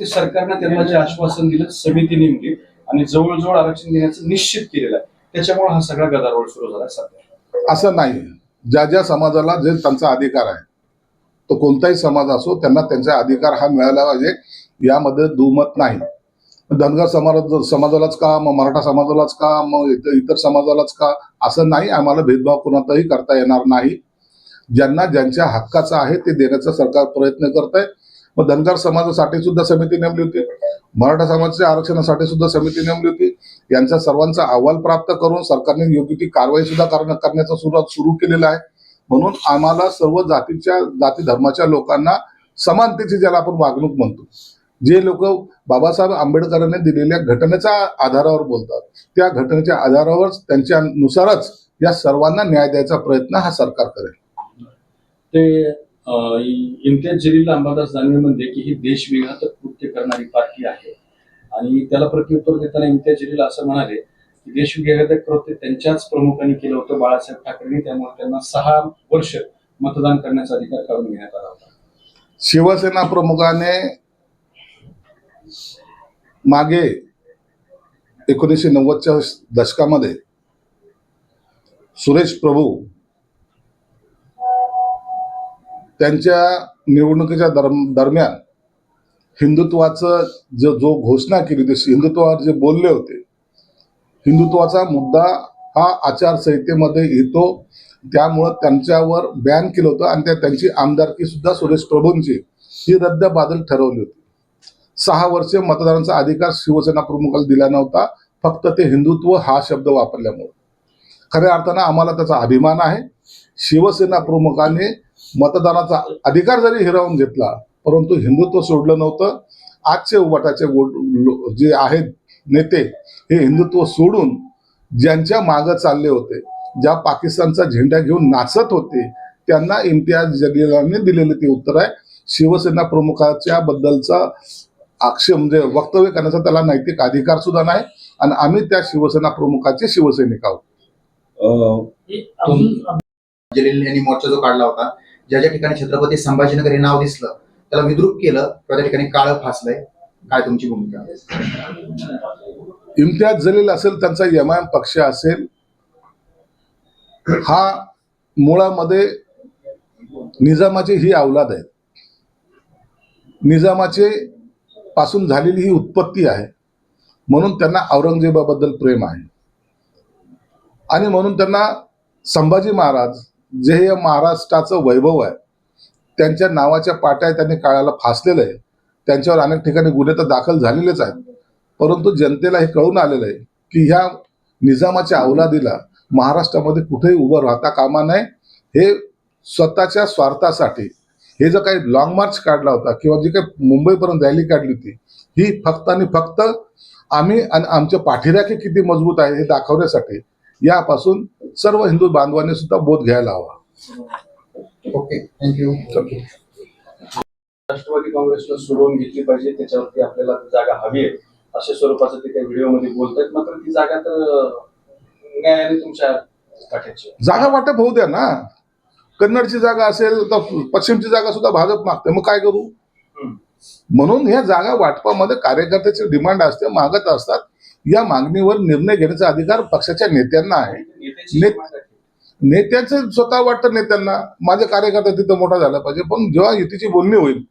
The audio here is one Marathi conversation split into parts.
त्याच्यावरती सरकारनं त्यांना जे आश्वासन दिलं समिती नेमली आणि जवळजवळ आरक्षण देण्याचं निश्चित केलेलं आहे. त्याच्यामुळे हा सगळा गदारोळ सुरू झाला सध्या. असं नाही. ज्या ज्या समाजाला जे त्यांचा अधिकार आहे तो कोणताही समाज असो त्यांना त्यांचा अधिकार हा मिळाला पाहिजे यामध्ये दुमत नाही. धनगर समाज समाजालाच का मग मराठा समाजालाच का मग इतर इतर समाजालाच का असं नाही. आम्हाला भेदभाव कोणाचाही करता येणार नाही. ज्यांना ज्यांच्या हक्काचं आहे ते देण्याचा सरकार प्रयत्न करत आहे मग धनगर समाजासाठी सुद्धा समिती नेमली होती. मराठा समाजाच्या आरक्षणासाठी सुद्धा समिती नेमली होती. यांचा सर्वांचा अहवाल प्राप्त करून सरकारने योग्य ती कारवाई सुद्धा करण्याचा सुरुवात सुरू केलेला आहे. म्हणून आम्हाला सर्व जातीच्या जाती धर्माच्या लोकांना समानतेची ज्याला आपण वागणूक म्हणतो. जे लोक बाबासाहेब आंबेडकरांनी दिलेल्या घटनेच्या आधारावर बोलतात. त्या घटनेच्या आधारावर त्यांच्यानुसारच या सर्वांना न्याय द्यायचा प्रयत्न हा सरकार करेल. ते इम्तियाज जलील अंबादास दानवे म्हणते की ही देशविघातक कृत्य करणारी पार्टी आहे. आणि त्याला प्रत्युत्तर देताना इम्तियाज जलील असं म्हणाले की देशविघातक कृत्य त्यांच्याच प्रमुखांनी केलं होतं बाळासाहेब ठाकरेंनी. त्यामुळे त्यांना सहा वर्ष मतदान करण्याचा अधिकार काढून घेण्यात आला होता. शिवसेना प्रमुखाने मागे एकोणीसशे नव्वदच्या दशकामध्ये सुरेश प्रभू त्यांच्या निवडणुकीच्या दरम- दरम्यान हिंदुत्वाचं जो जो घोषणा केली होती हिंदुत्वावर जे बोलले होते हिंदुत्वाचा मुद्दा हा आचारसंहितेमध्ये येतो. त्यामुळं त्यांच्यावर बॅन केलं होतं आणि त्या त्यांची आमदारकी सुद्धा सुरेश प्रभूंची ही रद्द बादल ठरवली होती. सहा वर्षे मतदारांचा अधिकार शिवसेना प्रमुखाला दिला नव्हता फक्त ते हिंदुत्व हा शब्द वापरल्यामुळे. खऱ्या अर्थानं आम्हाला त्याचा अभिमान आहे. शिवसेना प्रमुखाने मतदानाचा अधिकार जरी हिरावून घेतला परंतु हिंदुत्व सोडलं नव्हतं. आजचे उबाटाचे जे आहेत नेते हे हिंदुत्व सोडून ज्यांच्या मागं चालले होते ज्या पाकिस्तानचा झेंडा घेऊन नाचत होते त्यांना इम्तियाज जलीलांनी दिलेले ते उत्तर आहे. शिवसेना प्रमुखाच्या बद्दलचा आक्षेप म्हणजे वक्तव्य करण्याचा त्याला नैतिक अधिकार सुद्धा नाही. आणि आम्ही त्या शिवसेना प्रमुखाचे शिवसैनिक आहोत. अं, जलील यांनी मोर्चा जो काढला होता ज्या ज्या ठिकाणी छत्रपती संभाजीनगर हे नाव दिसलं त्याला विद्रुप केलं किंवा त्या ठिकाणी काळं फासलंय काय तुमची भूमिका? इम्तियाज जलील असेल त्यांचा यमायम पक्ष असेल हा मुळामध्ये निजामाची ही अवलाद आहे निजामाचे पासून झालेली ही उत्पत्ती आहे. म्हणून त्यांना औरंगजेबाबद्दल प्रेम आहे. आणि म्हणून त्यांना संभाजी महाराज जे हे महाराष्ट्राचं वैभव आहे त्यांच्या नावाच्या पाट्या त्यांनी काळाला फासलेलं आहे त्यांच्यावर अनेक ठिकाणी गुन्हे तर दाखल झालेलेच आहेत. परंतु जनतेला हे कळून आलेलं आहे की ह्या निजामाच्या अवलादीला महाराष्ट्रामध्ये कुठेही उभं राहता कामा नये. हे स्वतःच्या स्वार्थासाठी हे जो काही लॉंग मार्च काढला होता किंवा जी काही मुंबईपर्यंत रॅली काढली होती ही फक्त आणि फक्त आम्ही आणि आमच्या पाठीराखे किती मजबूत आहे हे दाखवण्यासाठी यापासून सर्व हिंदू बांधवांनी सुद्धा बोध घ्यायला हवा. ओके थँक्यू राष्ट्रवादी काँग्रेसनं सोडवून घेतली पाहिजे त्याच्यावरती आपल्याला जागा हवी आहे अशा स्वरूपाचं ते त्या व्हिडिओमध्ये बोलतात मात्र ती जागा तर न्यायाने तुमच्या आहे. जागा वाटप होऊ द्या ना. कन्नडची जागा असेल तर पश्चिमची जागा सुद्धा भाजप मागते मग काय करू. म्हणून ह्या जागा वाटपामध्ये कार्यकर्त्याची डिमांड असते मागत असतात या मागणीवर निर्णय घेण्याचा अधिकार पक्षाच्या नेत्यांना आहे. नेत्याची स्वतः वाटतं नेत्यांना माझे कार्यकर्ता तिथं मोठा झाला पाहिजे पण जेव्हा युतीची बोलणी होईल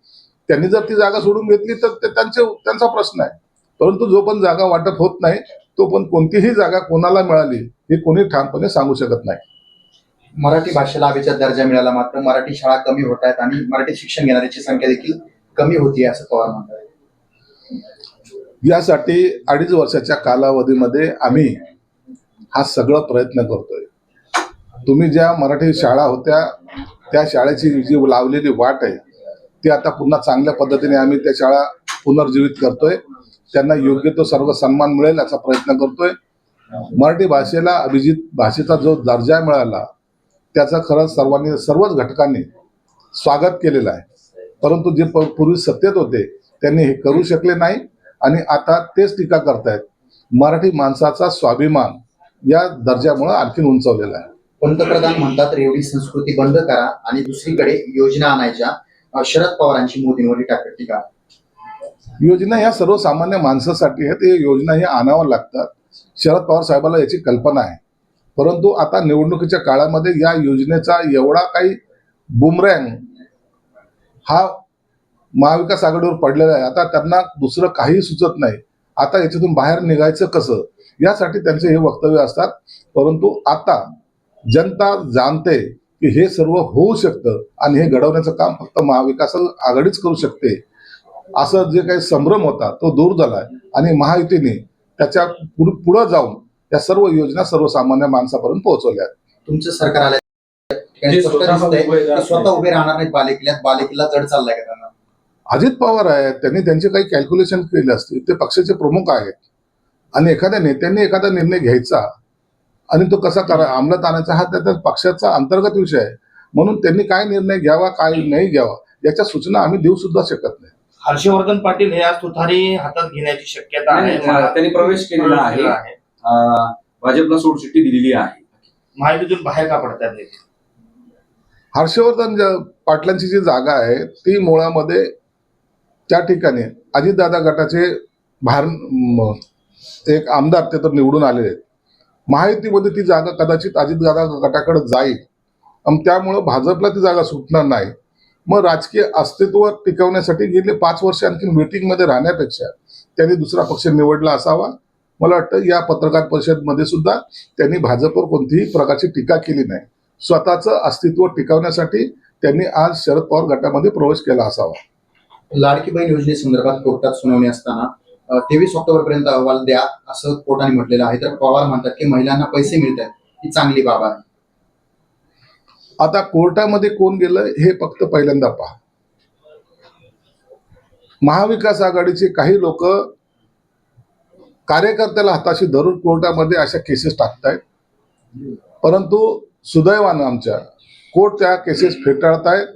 त्यांनी जर ती जागा सोडून घेतली तर ते त्यांचे त्यांचा प्रश्न आहे. परंतु जो पण जागा वाटप होत नाही तो पण कोणतीही जागा कोणाला मिळाली हे कोणी ठामपणे सांगू शकत नाही. मराठी भाषेला अभिजात दर्जा मिळाला मात्र मराठी शाळा कमी होत आहेत आणि मराठी शिक्षण घेणाऱ्याची संख्या देखील कमी होती असं पवार म्हणतात. यासाठी अडीच वर्षाच्या कालावधीमध्ये आम्ही हा सगळा प्रयत्न करतोय. तुम्ही ज्या मराठी शाळा होत्या त्या शाळेची जी लावलेली वाट आहे ती आता पुन्हा चांगल्या पद्धतीने आम्ही त्या शाळा पुनर्जीवित करतोय. त्यांना योग्य तो सर्व सन्मान मिळेल याचा प्रयत्न करतोय. मराठी भाषेला अभिजित भाषेचा जो दर्जा मिळाला त्याचा खरंच सर्वांनी सर्वच घटकांनी स्वागत केलेलं आहे. परंतु जे प- पूर्वी सत्तेत होते त्यांनी हे करू शकले नाही. आणि आता तेच टीका करतायत. मराठी माणसाचा स्वाभिमान या दर्जामुळे आणखीन उंचवलेला आहे. पंतप्रधान म्हणतात रेवडी संस्कृती बंद करा आणि दुसरीकडे योजना आणायच्या. शरद पवारांची मोदींवर टीका. योजना ह्या सर्वसामान्य माणसासाठी आहेत. हे योजना हे आणाव्या लागतात. शरद पवार साहेबाला याची कल्पना आहे. परंतु आता निवडणुकीच्या काळामध्ये या योजनेचा एवढा काही बुमरँग हा महाविकास आघाडीवर पडलेला आहे. आता त्यांना दुसरं काही सुचत नाही. आता याच्यातून बाहेर निघायचं कसं? यासाठी त्यांचे हे वक्तव्य असतात. परंतु आता जनता जाणते की हे सर्व होऊ शकतं आणि हे घडवण्याचं काम फक्त महाविकास आघाडीच करू शकते. असं जे काही संभ्रम होता तो दूर झालाय. आणि महायुतीने त्याच्या पुढ- पुढं जाऊन या सर्व योजना सर्वसामान्य माणसापर्यंत पोहोचवल्या आहेत. तुमचं सरकार आलं. स्वतः उभे राहणार नाहीत. बालेकिल्ल्यात बालेकिल्ला जड चाललाय का त्यांना? अजित पवार आहेत त्यांनी त्यांचे काही कॅल्क्युलेशन केले असतील ते पक्षाचे प्रमुख आहेत. आणि एखाद्या नेत्यांनी एखादा निर्णय घ्यायचा आणि तो कसा करा अंमलात आणायचा हा त्याच्या पक्षाचा अंतर्गत विषय आहे. म्हणून त्यांनी काय निर्णय घ्यावा काय नाही घ्यावा याच्या सूचना आम्ही देऊ सुद्धा शकत नाही. हर्षवर्धन पाटील हे आज तुतारी हातात घेण्याची शक्यता आहे. त्यांनी प्रवेश केलेला आहे. भाजपला सोडचिठ्ठी दिलेली आहे. महायुतीतून बाहेर का पडतात हर्षवर्धन पाटलांची जी जागा आहे ती मुळामध्ये त्या ठिकाणी अजितदादा गटाचे भार एक आमदार ते तर निवडून आलेले आहेत. महायुतीमध्ये ती जागा कदाचित अजितदादा गटाकडे जाईल. आणि त्यामुळं भाजपला ती जागा सुटणार नाही. मग राजकीय अस्तित्व टिकवण्यासाठी गेले पाच वर्ष आणखी मीटिंगमध्ये राहण्यापेक्षा त्यांनी दुसरा पक्ष निवडला असावा. मला वाटतं या पत्रकार परिषदमध्ये सुद्धा त्यांनी भाजपवर कोणतीही प्रकारची टीका केली नाही. स्वतःचं अस्तित्व टिकवण्यासाठी त्यांनी आज शरद पवार गटामध्ये प्रवेश केला असावा. लाडकी बहीण योजनेसंदर्भात कोर्टात सुनावणी असताना तेवीस ऑक्टोबर पर्यंत अहवाल द्या असं कोर्टाने म्हटलेलं आहे. तर पवार म्हणतात की महिलांना पैसे मिळत आहेत. ही चांगली बाब आहे. आता कोर्टामध्ये कोण गेलं हे फक्त पहिल्यांदा पहा. महाविकास आघाडीचे काही लोक कार्यकर्त्याला हाताशी धरून कोर्टामध्ये अशा केसेस टाकतायत. परंतु सुदैवानं आमच्या कोर्ट त्या केसेस फेटाळतायत.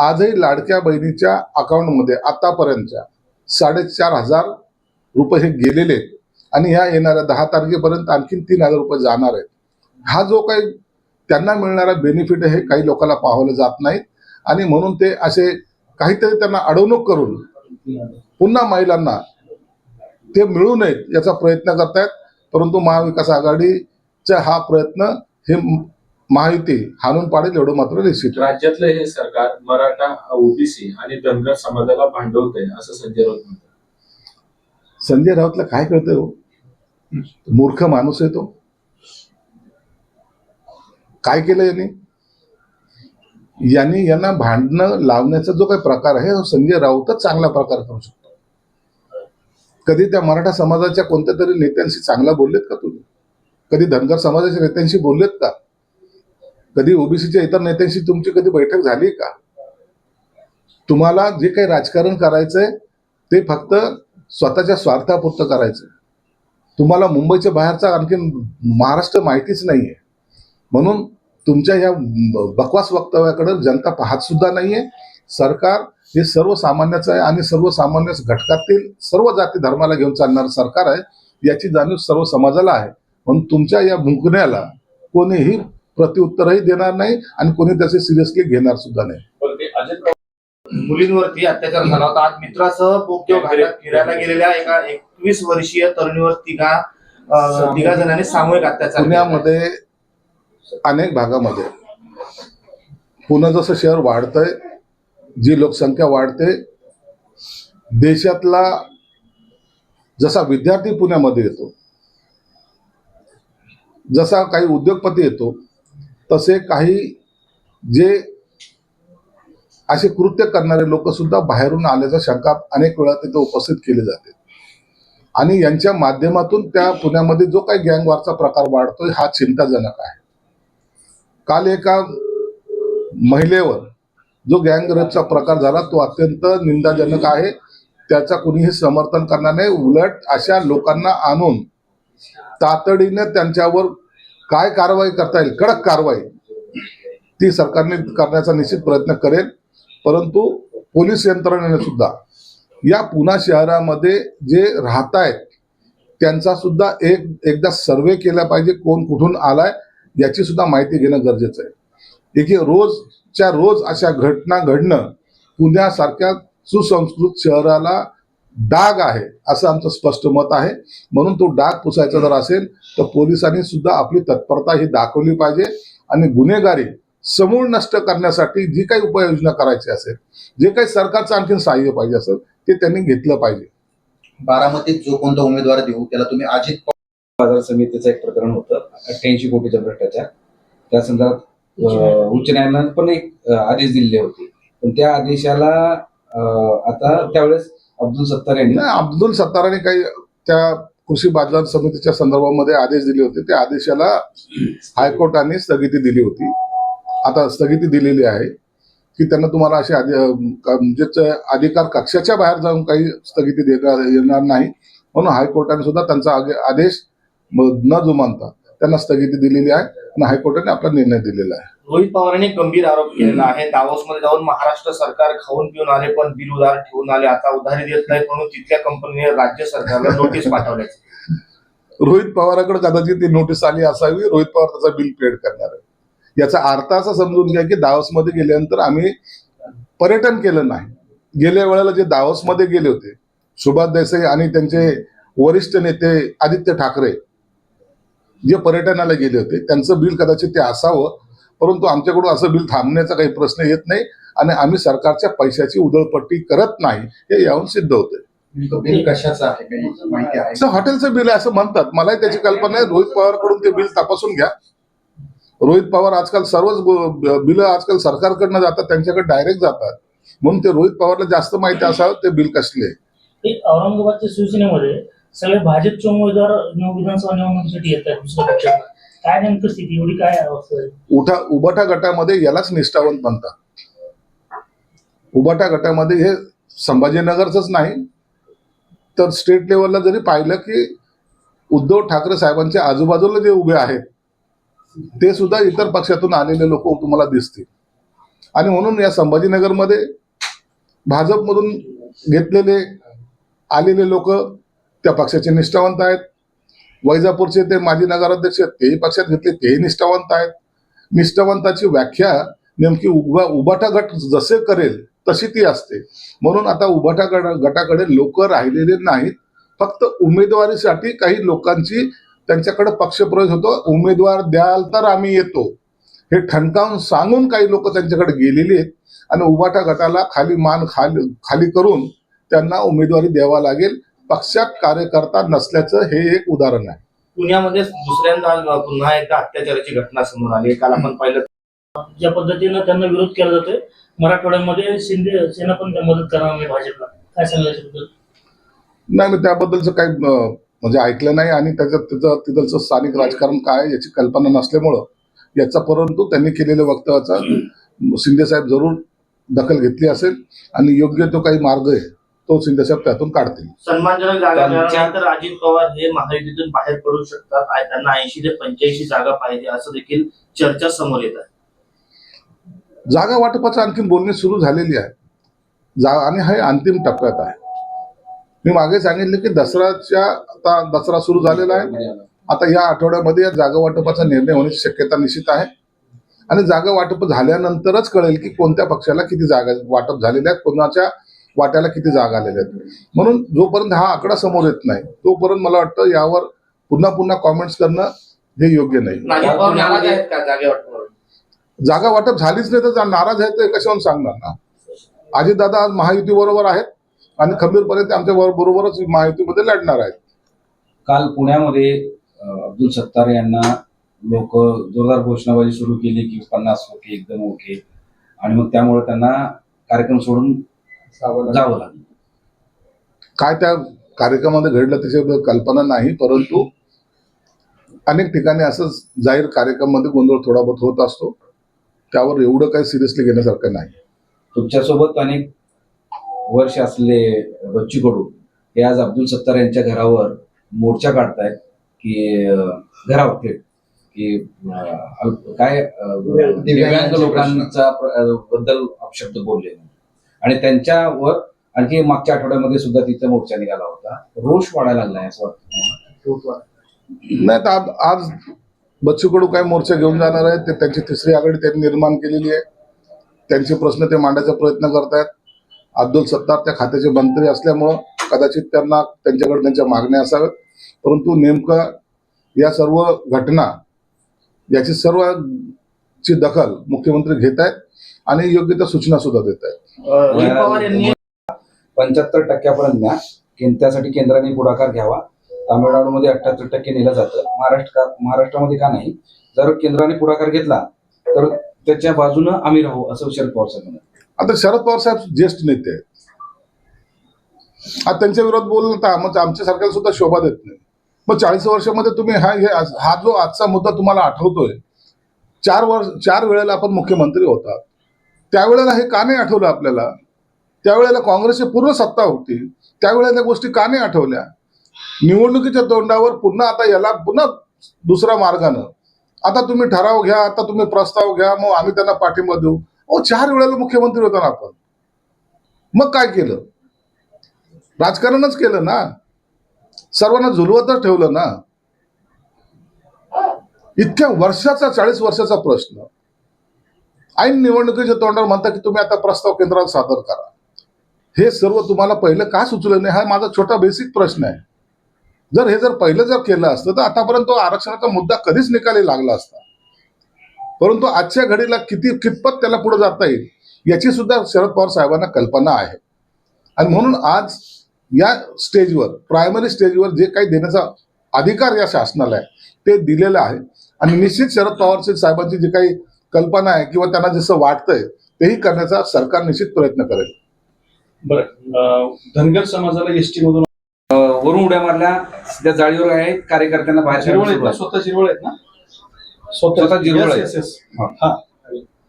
आजही लाडक्या बहिणीच्या अकाउंटमध्ये आतापर्यंतच्या साडेचार हजार रुपये हे गेलेले आहेत. आणि ह्या येणाऱ्या दहा तारखेपर्यंत आणखीन तीन हजार रुपये जाणार आहेत. हा जो काही त्यांना मिळणारा बेनिफिट हे काही लोकांना पाहवलं जात नाहीत. आणि म्हणून ते असे काहीतरी त्यांना अडवणूक करून पुन्हा महिलांना ते मिळू नयेत याचा प्रयत्न करतायत. परंतु महाविकास आघाडीचा हा प्रयत्न हे महायुती हाणून पाडेल एवढं मात्र निश्चित आहे. राज्यातलं हे सरकार मराठा ओबीसी आणि धनगर समाजाला भांडवतंय असं संजय राऊत म्हणतात. संजय राऊतला काय कळतंय हो? मूर्ख माणूस आहे तो. काय केलं यांनी? यांनी यांना भांडणं लावण्याचा जो काही प्रकार आहे तो संजय राऊतच चांगला प्रकार करू शकतो. कधी त्या मराठा समाजाच्या कोणत्या तरी नेत्यांशी चांगला बोललेत का तुम्ही? कधी धनगर समाजाच्या नेत्यांशी बोललेत का? कधी ओबीसीच्या इतर नेत्यांशी तुमची कधी बैठक झाली का? तुम्हाला जे काही राजकारण करायचंय ते फक्त स्वतःच्या स्वार्थापुरतं करायचं तुम्हाला मुंबईच्या बाहेरचा आणखीन महाराष्ट्र माहितीच नाही आहे म्हणून तुमच्या या बकवास वक्तव्याकडे जनता पाहत सुद्धा नाहीये. सरकार हे सर्वसामान्याचं आहे आणि सर्वसामान्य घटकातील सर्व जाती धर्माला घेऊन चालणारं सरकार आहे याची जाणीव सर्व समाजाला आहे. म्हणून तुमच्या या भुंकण्याला कोणीही प्रत्युत्तरही देणार नाही आणि कोणी त्याचे सिरियसली घेणार सुद्धा नाही मुलींवरती अत्याचार झाला होता आज मित्रासह पोक्यो घाटात फिरायला गेलेल्या एका एकवीस वर्षीय तरुणीवर तिघा तिघा जणांनी सामूहिक अत्याचार. पुण्यामध्ये अनेक भागामध्ये पुणे जसं शहर वाढतंय जी लोकसंख्या वाढते देशातला जसा विद्यार्थी पुण्यामध्ये येतो जसा काही उद्योगपती येतो तसे काही जे असे कृत्य करणारे लोक सुद्धा बाहेरून आल्याचा शंका अनेक वेळा तिथे उपस्थित केली जाते. आणि यांच्या माध्यमातून त्या पुण्यामध्ये जो काही गँगवारचा प्रकार वाढतोय हा चिंताजनक आहे. काल एका महिलेवर जो गँग रेपचा प्रकार झाला तो अत्यंत निंदाजनक आहे. त्याचा कुणीही समर्थन करणार नाही. उलट अशा लोकांना आणून तातडीने त्यांच्यावर काय कारवाई करता येईल कडक कारवाई ती सरकारने करण्याचा निश्चित प्रयत्न करेल. परंतु पोलीस यंत्रणेने सुद्धा या पुणा शहरामध्ये जे राहत आहेत त्यांचा सुद्धा एक एकदा सर्वे केला पाहिजे कोण कुठून आलाय याची सुद्धा माहिती घेणं गरजेचं आहे. एकी रोजच्या रोज अशा घटना घडणं पुण्यासारख्या सुसंस्कृत शहराला डाग आहे असं आमचं स्पष्ट मत आहे. म्हणून तो डाग पुसायचा जर असेल तर पोलिसांनी सुद्धा आपली तत्परता ही दाखवली पाहिजे आणि गुन्हेगारी समूळ नष्ट करण्यासाठी जी काही उपाययोजना करायची असेल जे काही सरकारचं आणखीन सहाय्य पाहिजे असेल ते त्यांनी घेतलं पाहिजे. बारामतीत जो कोणता उमेदवार देऊ त्याला तुम्ही अजित बाजार समितीचं एक प्रकरण होतं अठ्ठ्याऐंशी कोटीचा भ्रष्टाचार. त्या संदर्भात उच्च न्यायालयानं पण एक आदेश दिलेले होते. पण त्या आदेशाला आता त्यावेळेस अब्दुल सत्तार यांनी अब्दुल सत्ताराने काही त्या कृषी बाजार समितीच्या संदर्भामध्ये आदेश दिले होते. त्या आदेशाला हायकोर्टाने स्थगिती दिली होती. आता स्थगिती दिलेली आहे की त्यांना तुम्हाला असे म्हणजे अधिकार कक्षाच्या बाहेर जाऊन काही स्थगिती देता येणार नाही. म्हणून हायकोर्टाने सुद्धा त्यांचा आगे- आदेश न जुमानता त्यांना स्थगिती दिलेली आहे आणि हायकोर्टाने आपला निर्णय दिलेला आहे. रोहित पवारांनी गंभीर आरोप केलेला आहे. दावोस मध्ये जाऊन महाराष्ट्र सरकार खाऊन पिऊन आले पण बिल उधार ठेवून आले. आता उधारी देत नाहीत म्हणून तिथल्या कंपनीने राज्य सरकारला नोटीस पाठवल्या रोहित पवाराकडे कदाचित ती नोटीस आली असावी. रोहित पवार त्याचा बिल पेड करणार आहे. याचा अर्थ असा समजून घ्या की दावसमध्ये गेल्यानंतर आम्ही पर्यटन केलं नाही. गेल्या वेळेला जे दावसमध्ये गेले होते सुभाष देसाई आणि त्यांचे वरिष्ठ नेते आदित्य ठाकरे जे पर्यटनाला गेले होते त्यांचं बिल कदाचित ते असावं. परंतु आमच्याकडून असं बिल थांबण्याचा काही प्रश्न येत नाही आणि आम्ही सरकारच्या पैशाची उधळपट्टी करत नाही हे याहून सिद्ध होते नेमकं बिल कशाचं आहे? काही माहिती आहे? असं हॉटेलचं बिल आहे असं म्हणतात. मलाही त्याची कल्पना आहे. रोहित पवारकडून ते बिल तपासून घ्या. रोहित पवार आजकाल सर्वच बिल आजकाल सरकारकडनं जातात त्यांच्याकडे डायरेक्ट जातात. म्हणून ते रोहित पवारला जास्त माहिती असावं ते बिल कसले औरंगाबादच्या शिवसेनेमध्ये सगळे भाजपचे उमेदवार विधानसभा निवडणुकीसाठी येत आहेत दुसऱ्या पक्षात. काय नेमकं स्थिती? एवढी काय अवस्था आहे उठा उबाटा गटामध्ये यालाच निष्ठावंत म्हणतात. उबाटा गटामध्ये हे संभाजीनगरच नाही तर स्टेट लेवलला जरी पाहिलं की उद्धव ठाकरे साहेबांच्या आजूबाजूला जे उभे आहेत ते सुद्धा इतर पक्षातून आलेले लोक तुम्हाला दिसतील. आणि म्हणून या संभाजीनगरमध्ये भाजपमधून घेतलेले आलेले लोक त्या पक्षाचे निष्ठावंत आहेत. वैजापूरचे ते माजी नगराध्यक्ष आहेत, तेही पक्षात घेतले तेही निष्ठावंत आहेत. निष्ठावंताची व्याख्या नेमकी उभा उभाटा गट जसे करेल तशी ती असते. म्हणून आता उभाटा गट गटाकडे लोक राहिलेले नाहीत. फक्त उमेदवारीसाठी काही लोकांची त्यांच्याकडे पक्षप्रवेश होतो. उमेदवार द्याल तर आम्ही येतो. हे ठणकावून सांगून काही लोक त्यांच्याकडे गेलेली आहेत आणि उभाटा गटाला खाली मान खाली खाली करून त्यांना उमेदवारी द्यावा लागेल. पक्षात कार्यकर्ता नसल्याचं हे एक उदाहरण आहे. पुण्यामध्ये दुसऱ्यांदा पुन्हा एकदा अत्याचाराची घटना समोर आली. काल आपण पाहिलं. ज्या पद्धतीनं त्यांना विरोध केला जातोय मराठवाड्यामध्ये शिंदे सेना पण मदत करणार नाही भाजपला. काय सांगायचं नाही मी त्याबद्दलचं काही म्हणजे ऐकलं नाही आणि त्याच्यात त्याचं तिथलचं स्थानिक राजकारण काय याची कल्पना नसल्यामुळं याचा परंतु त्यांनी केलेल्या वक्तव्याचा शिंदेसाहेब जरूर दखल घेतली असेल आणि योग्य तो काही मार्ग आहे. तो शिंदेसाहेब त्यातून काढतील. सन्मानजनक जागा मिळाल्यानंतर अजित पवार हे महायुतीतून बाहेर पडू शकतात. आणि त्यांना ऐंशी ते पंच्याऐंशी जागा पाहिजे असं देखील चर्चा समोर येत आहे. जागा वाटपाचं आणखीन बोलणी सुरू झालेली आहे. जा आणि हे अंतिम टप्प्यात आहे. मी मागे सांगितलं की दसऱ्याच्या आता दसरा सुरू झालेला आहे. आता या आठवड्यामध्ये या जागा वाटपाचा निर्णय होण्याची शक्यता निश्चित आहे. आणि जागा वाटप झाल्यानंतरच कळेल की कोणत्या पक्षाला किती जागा वाटप झालेल्या आहेत कोणाच्या वाट्याला किती जागा आलेल्या आहेत. म्हणून जोपर्यंत हा आकडा समोर येत नाही तोपर्यंत मला वाटतं यावर पुन्हा पुन्हा कॉमेंट्स करणं हे योग्य नाही. अजित जागे वाटप झालीच नाही तर जा- नाराज आहेत ते कशावरून सांगणार ना? अजितदादा आज महायुती बरोबर आहेत आणि खंबीरपणे ते आमच्या बरो- बरोबरच महायुतीमध्ये लढणार आहेत. काल पुण्यामध्ये अब्दुल सत्तार यांना लोक जोरदार घोषणाबाजी सुरू केली की पन्नास ओके एकदम ओके. आणि मग त्यामुळे त्यांना कार्यक्रम सोडून जावं लागलं. काय त्या कार्यक्रमामध्ये घडलं त्याच्याबद्दल कल्पना नाही परंतु अनेक ठिकाणी असंच जाहीर कार्यक्रमामध्ये गोंधळ थोडा बहुत होत असतो. त्यावर एवढं काही सिरियसली घेण्यासारखं नाही. तुमच्यासोबत अनेक वर्ष असलेले बच्चू कडू हे आज अब्दुल सत्तार यांच्या घरावर मोर्चा काढतायत की घरावर थेट की काय दिव्यांग लोकांचा बद्दल अपशब्द बोलले. आणि त्यांच्यावर आणखी मागच्या आठवड्यामध्ये सुद्धा तिथे मोर्चा निघाला होता. रोष वाढायला लागलाय असं वाटतं नाही तर आज- आज बच्चू कडू काय मोर्चा घेऊन जाणार आहेत ते त्यांची तिसरी आघाडी त्यांनी निर्माण केलेली आहे. त्यांचे प्रश्न ते मांडायचा प्रयत्न करतायत. अब्दुल सत्तार त्या खात्याचे मंत्री असल्यामुळं कदाचित त्यांना त्यांच्याकडे त्यांच्या मागण्या असाव्यात. परंतु नेमकं या सर्व घटना याची सर्व ची दखल मुख्यमंत्री घेत आहेत आणि योग्य त्या सूचना सुद्धा देत आहेत अजित पवार यांनी पंच्याहत्तर टक्क्यापर्यंत न्या. त्यासाठी केंद्राने पुढाकार घ्यावा. तामिळनाडूमध्ये अठ्ठ्याहत्तर टक्के नेलं जातं. महाराष्ट्र का- महाराष्ट्रामध्ये का नाही? जर केंद्राने पुढाकार घेतला तर त्याच्या बाजूनं आम्ही राहू असं शरद पवार साहेब म्हणाले. आता शरद पवार साहेब ज्येष्ठ नेते आहेत. आता त्यांच्या विरोधात बोललं तर मग आमच्या सरकारला सुद्धा शोभा देत नाही. मग चाळीस वर्षामध्ये तुम्ही हा हे हा जो आजचा मुद्दा तुम्हाला आठवतोय चार वर्ष चार वेळेला आपण मुख्यमंत्री होता. त्यावेळेला हे का नाही आठवलं आपल्याला? त्यावेळेला काँग्रेसची पूर्ण सत्ता होती. त्यावेळेला त्या गोष्टी का नाही आठवल्या? निवडणुकीच्या तोंडावर पुन्हा आता याला पुन्हा दुसऱ्या मार्गानं आता तुम्ही ठराव घ्या आता तुम्ही प्रस्ताव घ्या मग आम्ही त्यांना पाठिंबा देऊ. ओ चार वेळेला मुख्यमंत्री होता ना आपण. मग काय केलं? राजकारणच केलं ना? सर्वांना झुलवतच ठेवलं ना? इतक्या वर्षाचा चाळीस वर्षाचा प्रश्न. ऐन निवडणुकीच्या तोंडावर म्हणता की तुम्ही आता प्रस्ताव केंद्रात सादर करा. हे सर्व तुम्हाला पहिलं का सुचलं नाही? हा माझा छोटा बेसिक प्रश्न आहे. जर हे जर पहिलं जर केलं असतं तर आतापर्यंत तो आरक्षणाचा मुद्दा कधीच निकाली लागला असता. परंतु आजच्या घडीला किती कितपत त्याला पुढे जाता येईल याची सुद्धा शरद पवार साहेबांना कल्पना आहे. आणि म्हणून आज या स्टेजवर प्रायमरी स्टेजवर जे काही देण्याचा अधिकार या शासनाला आहे ते दिलेलं आहे. आणि निश्चित शरद पवार साहेबांची जे काही कल्पना आहे किंवा त्यांना जसं वाटतंय तेही करण्याचा सरकार निश्चित प्रयत्न करेल. बरं. धनगर समाजाला एसटी मधून वरून उड्या मारल्या त्या जाळीवर आहे कार्यकर्त्यांना बाहेर जिरवळ आहेत ना? स्वतः जिरवळ आहेत ना? स्वतः जिरवळ आहेत. हा. हा.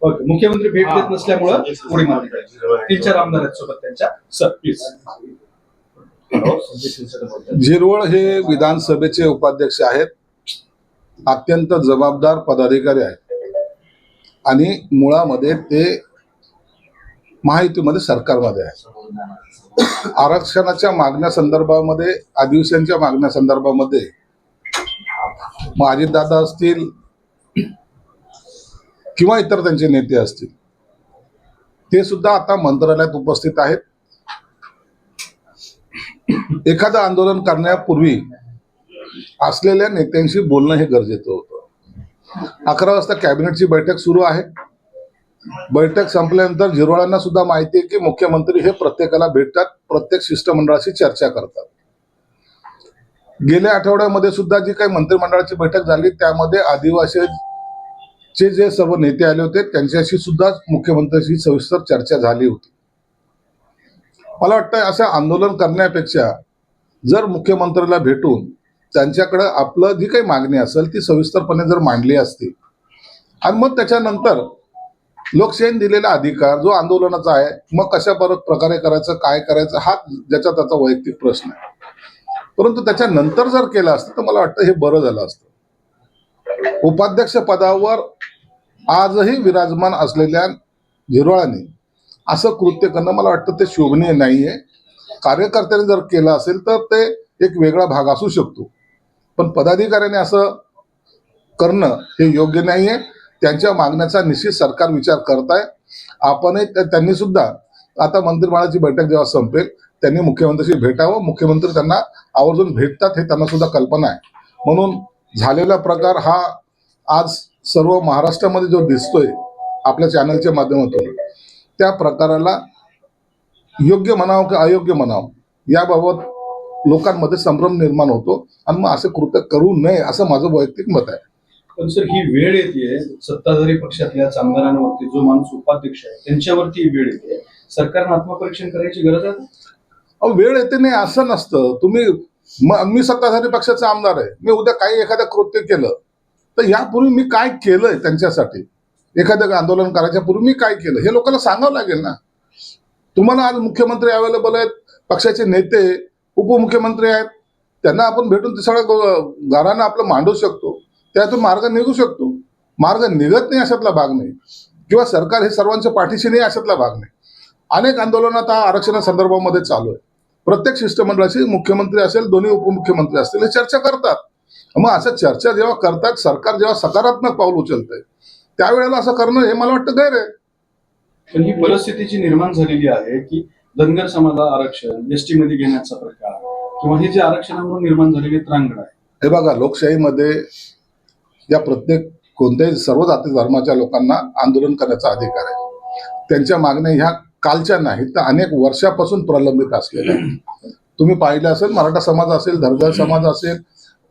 मुख्यमंत्री भेट देत नसल्यामुळं उडी मारली तीन चार आमदार आहेत सोबत त्यांच्या. सर प्लीज झिरवळ हे विधानसभेचे उपाध्यक्ष आहेत. अत्यंत जबाबदार पदाधिकारी आहेत. आणि मुळामध्ये ते महायुतीमध्ये सरकारमध्ये आहे. आरक्षणाच्या मागण्या संदर्भामध्ये अधिवेशनच्या मागण्या संदर्भामध्ये मग अजितदादा असतील किंवा इतर त्यांचे नेते असतील ते सुद्धा आता मंत्रालयात उपस्थित आहेत. एखादं आंदोलन करण्यापूर्वी असलेल्या नेत्यांशी बोलणं हे गरजेचं होतं. अकरा वाजता कॅबिनेटची बैठक सुरू आहे. बैठक संपल्यानंतर झिरवाळांना सुद्धा माहिती आहे की मुख्यमंत्री हे प्रत्येकाला भेटतात प्रत्येक शिष्टमंडळाशी चर्चा करतात. गेल्या आठवड्यामध्ये सुद्धा जी काही मंत्रिमंडळाची बैठक झाली त्यामध्ये आदिवासीचे जे सर्व नेते आले होते त्यांच्याशी सुद्धा मुख्यमंत्र्यांशी सविस्तर चर्चा झाली होती. मला वाटतं असं आंदोलन करण्यापेक्षा जर मुख्यमंत्र्याला भेटून त्यांच्याकडं आपलं जी काही मागणी असेल ती सविस्तरपणे जर मांडली असती आणि मग त्याच्यानंतर लोकशाहीने दिलेला अधिकार जो आंदोलनाचा आहे मग कशा प्रकारे करायचं काय करायचं हा ज्याचा त्याचा वैयक्तिक प्रश्न आहे. परंतु त्याच्यानंतर जर केलं असतं तर मला वाटतं हे बरं झालं असतं. उपाध्यक्ष पदावर आजही विराजमान असलेल्या झिरवाळांनी असं कृत्य करणं मला वाटतं ते शोभनीय नाहीये. कार्यकर्त्याने जर केलं असेल तर ते एक वेगळा भाग असू शकतो. पण पदाधिकाऱ्याने असं करणं हे योग्य नाही आहे त्यांच्या मागण्याचा निश्चित सरकार विचार करत आहे आपणही त्या- त्यांनी सुद्धा आता मंत्रिमंडळाची बैठक जेव्हा संपेल त्यांनी मुख्यमंत्र्यांशी भेटावं. मुख्यमंत्री त्यांना आवर्जून भेटतात हे त्यांना सुद्धा कल्पना आहे. म्हणून झालेला प्रकार हा आज सर्व महाराष्ट्रामध्ये जो दिसतोय आपल्या चॅनलच्या माध्यमातून त्या प्रकाराला योग्य म्हणावं की अयोग्य म्हणावं याबाबत लोकांमध्ये संभ्रम निर्माण होतो आणि मग असं कृत्य करू नये असं माझं वैयक्तिक मत आहे. पण सर ही वेळ येते सत्ताधारी पक्षातल्या आमदारांवरती जो माणूस उपाध्यक्ष आहे त्यांच्यावरती ही वेळ येते सरकारनं आत्मपरीक्षण करायची गरज आहे? अहो वेळ येते नाही असं नसतं. तुम्ही म- मी सत्ताधारी पक्षाचा आमदार आहे. मी उद्या काही एखादं कृत्य केलं तर यापूर्वी मी काय केलंय त्यांच्यासाठी? एखादं आंदोलन करायच्या पूर्वी मी काय केलं? हे लोकांना सांगावं लागेल ना. तुम्हाला आज मुख्यमंत्री अवेलेबल आहेत पक्षाचे नेते उपमुख्यमंत्री आहेत. त्यांना आपण भेटून ते सगळं घरानं आपलं मांडू शकतो. त्यातून मार्ग निघू शकतो. मार्ग निघत नाही अशातला भाग नाही. किंवा सरकार हे सर्वांच्या पाठीशी नाही अशातला भाग नाही. अनेक आंदोलन आता आरक्षणा आरक्षणासंदर्भामध्ये चालू आहे. प्रत्येक शिष्टमंडळाशी मुख्यमंत्री असेल दोन्ही उपमुख्यमंत्री असतील हे चर्चा करतात. मग असं चर्चा जेव्हा करतात सरकार जेव्हा सकारात्मक पाऊल उचलतंय त्यावेळेला असं करणं हे मला वाटतं गैर आहे. पण ही परिस्थिती जी निर्माण झालेली आहे की धनगर समाजाला आरक्षण एसटी मध्ये घेण्याचा प्रकार किंवा हे जे आरक्षणावरून निर्माण झालेले त्रांगड आहे. हे बघा लोकशाहीमध्ये या प्रत्येक कोणत्याही सर्व जाती धर्माच्या लोकांना आंदोलन करण्याचा अधिकार आहे. त्यांच्या मागण्या ह्या कालच्या नाहीत तर अनेक वर्षापासून प्रलंबित असलेल्या तुम्ही पाहिलं असेल मराठा समाज असेल धनगर समाज असेल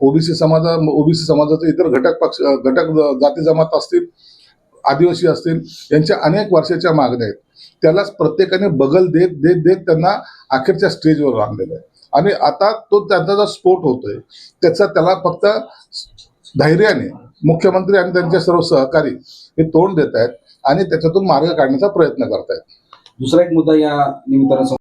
ओबीसी समाजा ओबीसी समाजाचे इतर घटक पक्ष घटक जाती जमात असतील आदिवासी असतील यांच्या अनेक वर्षाच्या मागण्या आहेत. त्यालाच प्रत्येकाने बगल देत देत देत त्यांना अखेरच्या स्टेजवर आणलेलं आहे. आणि आता तो त्यांचा जो स्फोट होतोय त्याचा त्याला फक्त धैर्याने मुख्यमंत्री आणि त्यांचे सर्व सहकारी हे तोंड देत आहेत आणि त्याच्यातून मार्ग काढण्याचा प्रयत्न करतायत दुसरा एक मुद्दा या निमित्तानं